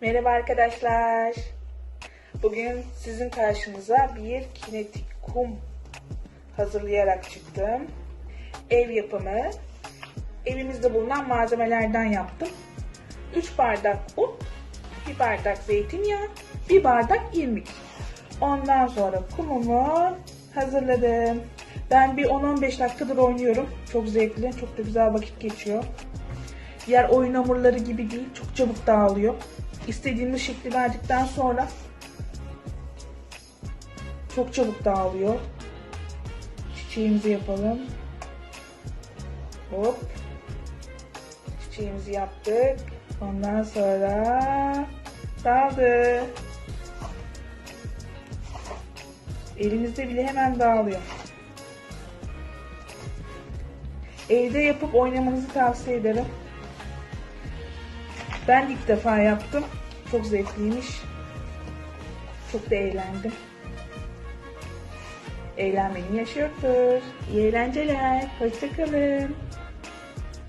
Merhaba arkadaşlar. Bugün sizin karşınıza bir kinetik kum hazırlayarak çıktım. Ev yapımı. Evimizde bulunan malzemelerden yaptım. 3 bardak un, 1 bardak zeytinyağı, 1 bardak irmik. Ondan sonra kumumu hazırladım. Ben bir 10-15 dakikadır oynuyorum. Çok zevkli, çok da güzel vakit geçiyor. Diğer oyun hamurları gibi değil, çok çabuk dağılıyor. İstediğimiz şekli verdikten sonra çok çabuk dağılıyor. Çiçeğimizi yapalım. Hop. Çiçeğimizi yaptık. Ondan sonra dağıldı. Elimizde bile hemen dağılıyor. Evde yapıp oynamanızı tavsiye ederim. Ben ilk defa yaptım. Çok zevkliymiş. Çok da eğlendim. Eğlenmenin yaşı yoktur. İyi eğlenceler. Hoşçakalın.